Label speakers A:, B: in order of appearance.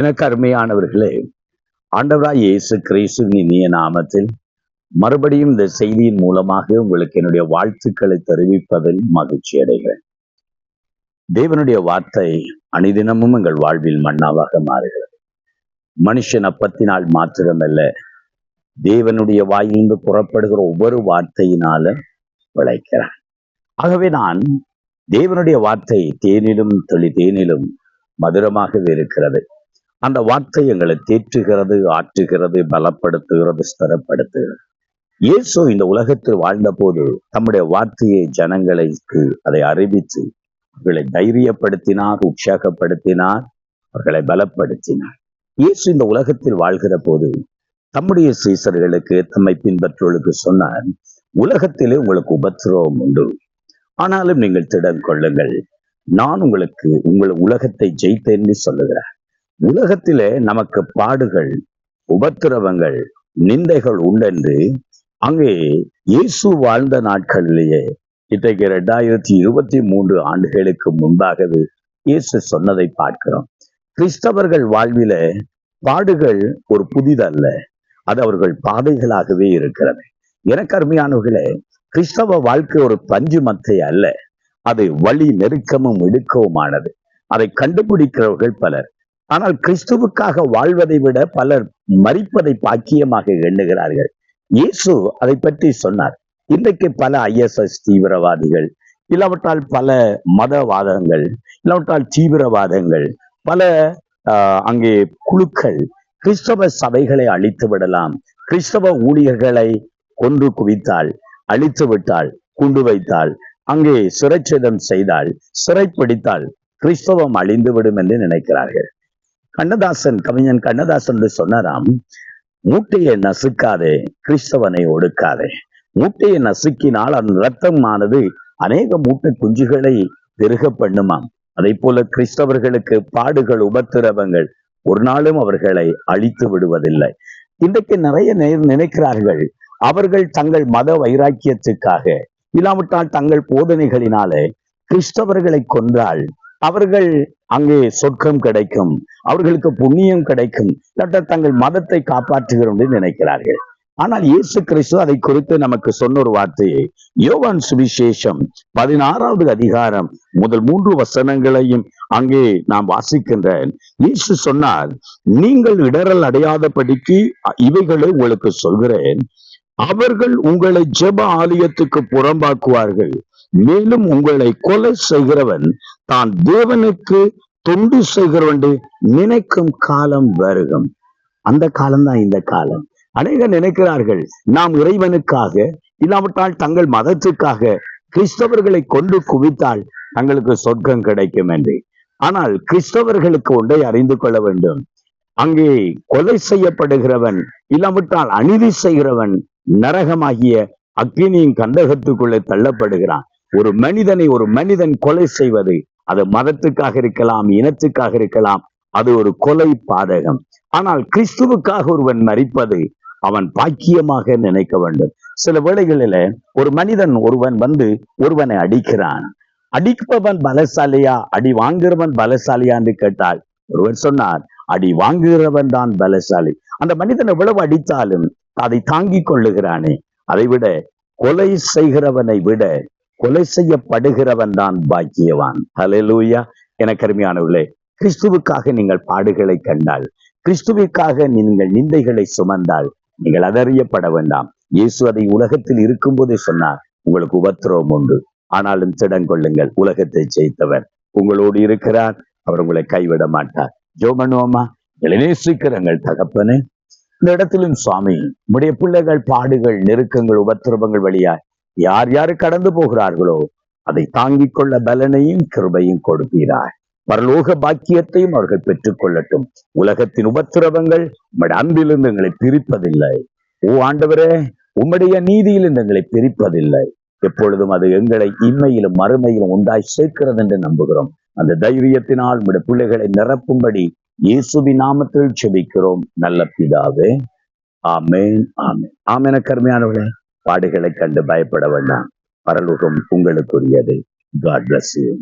A: எனக்கு அருமையானவர்களே ஆண்டவராய் இயேசு கிறிஸ்துவின் இனிய நாமத்தில் மறுபடியும் இந்த செய்தியின் மூலமாக உங்களுக்கு என்னுடைய வாழ்த்துக்களை தெரிவிப்பதில் மகிழ்ச்சி அடைகிறேன். தேவனுடைய வார்த்தை அணிதினமும் எங்கள் வாழ்வில் மன்னாவாக மாறுகிறது. மனுஷன் அப்பத்தினால் மாத்திரமல்ல தேவனுடைய வாயிலிருந்து புறப்படுகிற ஒவ்வொரு வார்த்தையினால விளைக்கிறான் ஆகவே நான் தேவனுடைய வார்த்தை தேனிலும் தொழில் தேனிலும் மதுரமாகவே இருக்கிறது. அந்த வார்த்தை எங்களை தேற்றுகிறது ஆற்றுகிறது பலப்படுத்துகிறது ஸ்திரப்படுத்துகிறது. இயேசு இந்த உலகத்தில் வாழ்ந்தபோது தம்முடைய வார்த்தையை ஜனங்களுக்கு அதை அறிவித்து அவர்களை தைரியப்படுத்தினார் உற்சாகப்படுத்தினார் அவர்களை பலப்படுத்தினார். இயேசு இந்த உலகத்தில் வாழ்கிற போது தம்முடைய சீசர்களுக்கு தம்மை பின்பற்றுவர்களுக்கு சொன்னார் உலகத்திலே உங்களுக்கு உபத்திரவம் உண்டு. ஆனாலும் நீங்கள் திடம் கொள்ளுங்கள் நான் உங்களுக்கு உங்கள் உலகத்தை ஜெயித்தேன் சொல்லுகிறேன் உலகத்திலே நமக்கு பாடுகள் உபத்திரவங்கள் நிந்தைகள் உண்டென்று அங்கே இயேசு வாழ்ந்த நாட்களிலேயே இத்தகைய இரண்டாயிரத்தி இருபத்தி மூன்று ஆண்டுகளுக்கு முன்பாகவே இயேசு சொன்னதை பார்க்கிறோம். கிறிஸ்தவர்கள் வாழ்வில பாடுகள் ஒரு புதிதல்ல அது அவர்கள் பாதைகளாகவே இருக்கிறது. எனக்கு அருமையானவர்களே கிறிஸ்தவ வாழ்க்கை ஒரு பஞ்சு மத்தை அல்ல அது வழி நெருக்கமும் இடுக்கவுமானது அதை கண்டுபிடிக்கிறவர்கள் பலர். ஆனால் கிறிஸ்துவுக்காக வாழ்வதை விட பலர் மறிப்பதை பாக்கியமாக எண்ணுகிறார்கள். இயேசு அதை பற்றி சொன்னார். இன்றைக்கு பல ஐஎஸ்எஸ் தீவிரவாதிகள் இல்லாவிட்டால் பல மதவாதங்கள் இல்லாவிட்டால் தீவிரவாதங்கள் பல அங்கே குழுக்கள் கிறிஸ்தவ சபைகளை அழித்து விடலாம். கிறிஸ்தவ ஊழியர்களை கொன்று குவித்தால் அழித்து விட்டால் குண்டு வைத்தால் அங்கே சிறைச்சேதம் செய்தால் சிறைப்பிடித்தால் கிறிஸ்தவம் அழிந்துவிடும் என்று நினைக்கிறார்கள். கண்ணதாசன் கவிஞன் கண்ணதாசன் என்று சொன்னாராம் மூட்டையை நசுக்காதே கிறிஸ்தவனை ஒடுக்காதே. மூட்டையை நசுக்கினால் அந்த ரத்தமானது அநேக மூட்டை குஞ்சுகளை பெருக பண்ணுமாம். அதை போல கிறிஸ்தவர்களுக்கு பாடுகள் உபத்திரவங்கள் ஒரு நாளும் அவர்களை அழித்து விடுவதில்லை. இன்றைக்கு நிறைய நினைக்கிறார்கள் அவர்கள் தங்கள் மத வைராக்கியத்துக்காக இல்லாவிட்டால் தங்கள் போதனைகளினாலே கிறிஸ்தவர்களை கொன்றால் அவர்கள் அங்கே சொர்க்கம் கிடைக்கும் அவர்களுக்கு புண்ணியம் கிடைக்கும் தங்கள் மதத்தை காப்பாற்றுகிறோம் என்று நினைக்கிறார்கள். ஆனால் இயேசு கிறிஸ்து அதை குறித்து நமக்கு சொன்ன ஒரு வார்த்தையை யோவான் சுவிசேஷம் பதினாறாவது அதிகாரம் முதல் மூன்று வசனங்களையும் அங்கே நாம் வாசிக்கின்றேன். இயேசு சொன்னார் நீங்கள் இடரல் அடையாதபடிக்கு இவைகளை உங்களுக்கு சொல்கிறேன். அவர்கள் உங்களை ஜெப ஆலயத்துக்கு புறம்பாக்குவார்கள். மேலும் உங்களை கொலை செய்கிறவன் தான் தேவனுக்கு தொண்டு செய்கிறவன் நினைக்கும் காலம் வருகம். அந்த காலம் தான் இந்த காலம். அநேகர் நினைக்கிறார்கள் நாம் இறைவனுக்காக இல்லாவிட்டால் தங்கள் மதத்துக்காக கிறிஸ்தவர்களை கொண்டு குவித்தால் தங்களுக்கு சொர்க்கம் கிடைக்கும் என்று. ஆனால் கிறிஸ்தவர்களுக்கு ஒன்றை அறிந்து கொள்ள வேண்டும். அங்கே கொலை செய்யப்படுகிறவன் இல்லாவிட்டால் அநீதி செய்கிறவன் நரகமாகிய அக்னியின் கந்தகத்துக்குள்ளே தள்ளப்படுகிறான். ஒரு மனிதனை ஒரு மனிதன் கொலை செய்வது அது மதத்துக்காக இருக்கலாம் இனத்துக்காக இருக்கலாம் அது ஒரு கொலை பாதகம். ஆனால் கிறிஸ்துவுக்காக ஒருவன் மறிப்பது அவன் பாக்கியமாக நினைக்க வேண்டும். சில வேளைகளில ஒரு மனிதன் ஒருவன் வந்து ஒருவனை அடிக்கிறான். அடிப்பவன் பலசாலியா அடி வாங்குறவன் பலசாலியா என்று கேட்டால் ஒருவர் சொன்னார் அடி வாங்குகிறவன் தான் பலசாலி. அந்த மனிதன் எவ்வளவு அடித்தாலும் அதை தாங்கிக் கொள்ளுகிறானே. அதை விட கொலை செய்கிறவனை விட கொலை செய்யப்படுகிறவன் தான் பாக்கியவான். ஹலெலூயா என கருமையானவர்களே கிறிஸ்துவுக்காக நீங்கள் பாடுகளை கண்டால் கிறிஸ்துவுக்காக நீங்கள் நிந்தைகளை சுமந்தால் நீங்கள் அதறியப்பட வேண்டாம். இயேசு அதை உலகத்தில் இருக்கும்போதே சொன்னார் உங்களுக்கு உபத்திரவம் உண்டு. ஆனாலும் திடங்கொள்ளுங்கள் உலகத்தை ஜெயித்தவர் உங்களோடு இருக்கிறார் அவர் உங்களை கைவிட மாட்டார். ஜோ ஜோமனுவமா நேசிக்கிறங்கள் தகப்பனு இந்த இடத்திலும் சுவாமி உடைய பிள்ளைகள் பாடுகள் நெருக்கங்கள் உபத்திரவங்கள் வழியாய் யார் யாரு கடந்து போகிறார்களோ அதை தாங்கிக் கொள்ள பலனையும் கிருபையும் கொடுப்பீரார் பரலோக பாக்கியத்தையும் அவர்கள் பெற்றுக் கொள்ளட்டும் உலகத்தின் உபத்திரவங்கள் உம்முடைய அன்பிலிருந்து எங்களை பிரிப்பதில்லை. ஓ ஆண்டவரே உம்முடைய நீதியிலிருந்து எங்களை பிரிப்பதில்லை. எப்பொழுதும் அது எங்களை இன்மையிலும் மறுமையிலும் உண்டாய் சேர்க்கிறது என்று நம்புகிறோம். அந்த தைரியத்தினால் உடைய பிள்ளைகளை நிரப்பும்படி இயேசுவி நாமத்தில் செபிக்கிறோம். நல்ல பிதாவே. ஆமேன் ஆமேன். ஆமேன. கருமையானவர்களே பாடுகளை கண்டு பயப்பட வேண்டாம். பரலோகம் உங்களுக்குரியது. God bless you